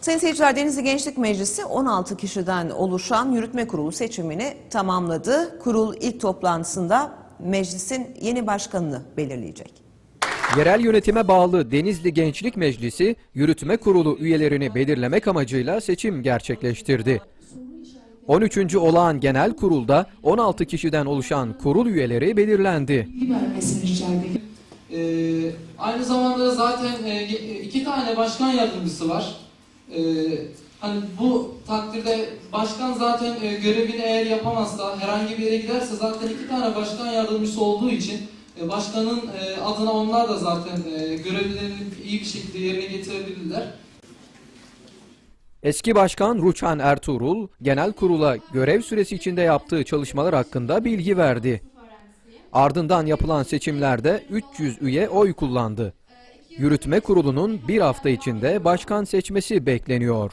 Sayın seyirciler Denizli Gençlik Meclisi 16 kişiden oluşan yürütme kurulu seçimini tamamladı. Kurul ilk toplantısında meclisin yeni başkanını belirleyecek. Yerel yönetime bağlı Denizli Gençlik Meclisi yürütme kurulu üyelerini belirlemek amacıyla seçim gerçekleştirdi. 13. olağan genel kurulda 16 kişiden oluşan kurul üyeleri belirlendi. Ee, aynı zamanda zaten e, iki tane başkan yardımcısı var. Ee, hani bu takdirde başkan zaten e, görevini eğer yapamazsa, herhangi bir yere giderse zaten iki tane başkan yardımcısı olduğu için e, başkanın e, adına onlar da zaten e, görevlerini iyi bir şekilde yerine getirebilirler. Eski Başkan Ruçhan Ertuğrul, genel kurula görev süresi içinde yaptığı çalışmalar hakkında bilgi verdi. Ardından yapılan seçimlerde 300 üye oy kullandı. Yürütme kurulunun bir hafta içinde başkan seçmesi bekleniyor.